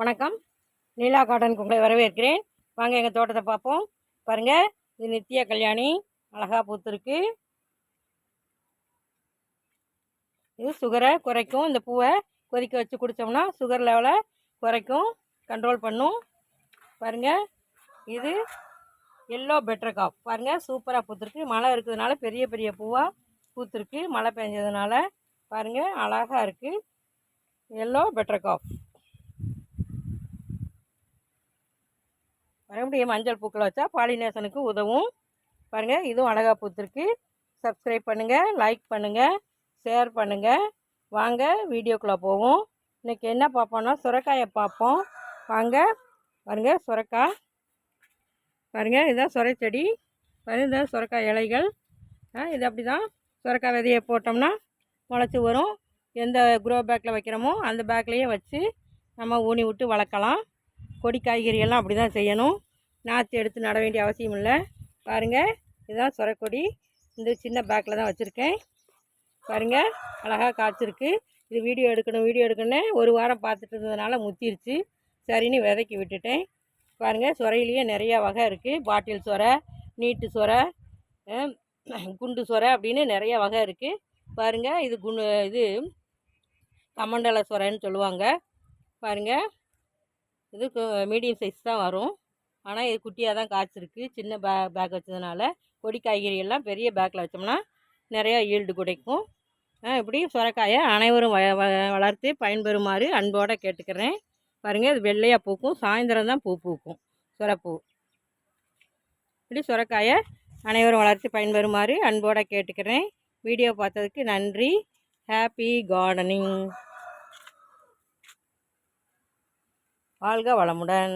வணக்கம். நீலா கார்டனுக்கு உங்களை வரவேற்கிறேன். வாங்க எங்கள் தோட்டத்தை பார்ப்போம். பாருங்கள் இது நித்திய கல்யாணி அழகாக பூத்துருக்கு இது சுகரை குறைக்கும். இந்த பூவை கொதிக்க வச்சு குடித்தோம்னா சுகர் லெவலை குறைக்கும். கண்ட்ரோல் பண்ணும். பாருங்கள் இது எல்லோ பெட்டர் காப் பாருங்கள் சூப்பராக பூத்துருக்கு. மழை இருக்கிறதுனால பெரிய பெரிய பூவாக பூத்துருக்கு. மழை பெஞ்சதுனால பாருங்கள் அழகாக இருக்குது எல்லோ பெட்டர் காப் மறுபடியும் மஞ்சள் பூக்களை வச்சா பாலினேஷனுக்கு உதவும். பாருங்கள் இதுவும் அழகாக பூத்திருக்கு. சப்ஸ்கிரைப் பண்ணுங்கள் லைக் பண்ணுங்கள் ஷேர் பண்ணுங்கள் வாங்க வீடியோக்குள்ளே போவோம். இன்றைக்கி என்ன பார்ப்போம்னா சுரக்காயை பார்ப்போம். வாங்க பாருங்க சுரக்காய் பாருங்கள் இதுதான் சுரச்செடி. பாருங்கள் இந்த சுரக்காய் இலைகள். இது அப்படி தான் சுரக்காய் விதையை போட்டோம்னா முளைச்சி வரும். எந்த குரோ பேக்கில் வைக்கிறோமோ அந்த பேக்லேயே வச்சு நம்ம ஊனி விட்டு வளர்க்கலாம். கொடி காய்கறியெல்லாம் அப்படி தான் செய்யணும். நாற்று எடுத்து நட வேண்டிய அவசியம் இல்லை. பாருங்கள் இதுதான் சுரக்கொடி இந்த சின்ன பேக்கில் தான் வச்சுருக்கேன். பாருங்கள் அழகாக காய்ச்சிருக்கு. இது வீடியோ எடுக்கணும் வீடியோ எடுக்கணுன்னு ஒரு வாரம் பார்த்துட்டு இருந்ததுனால முத்திருச்சு. சரின்னு விதைக்கி விட்டுட்டேன். பாருங்கள் சுரையிலேயே நிறையா வகை இருக்குது பாட்டில் சுரை நீட்டு சுரை குண்டு சுரை அப்படின்னு நிறைய வகை இருக்குது பாருங்கள் இது குண்டு இது கமண்டல சுரைன்னு சொல்லுவாங்க. பாருங்கள் இது மீடியம் சைஸ் தான் வரும். ஆனால் இது குட்டியாக தான் காய்ச்சிருக்கு. சின்ன பே பேக் வச்சதுனால கொடி காய்கறி எல்லாம் பெரிய பேக்கில் வச்சோம்னா நிறையா ஈல்டு கிடைக்கும். இப்படி சுரக்காயை அனைவரும் வ வளர்த்து பயன்பெறுமாறு அன்போடு கேட்டுக்கிறேன். பாருங்கள் இது வெள்ளையாக பூக்கும். சாயந்தரம் தான் பூ பூக்கும். சுரப்பூ. இப்படி சுரக்காயை அனைவரும் வளர்த்து பயன்பெறுமாறு அன்போடு கேட்டுக்கிறேன். வீடியோ பார்த்ததுக்கு நன்றி. ஹாப்பி கார்டனிங் வாழ்க வளமுடன்.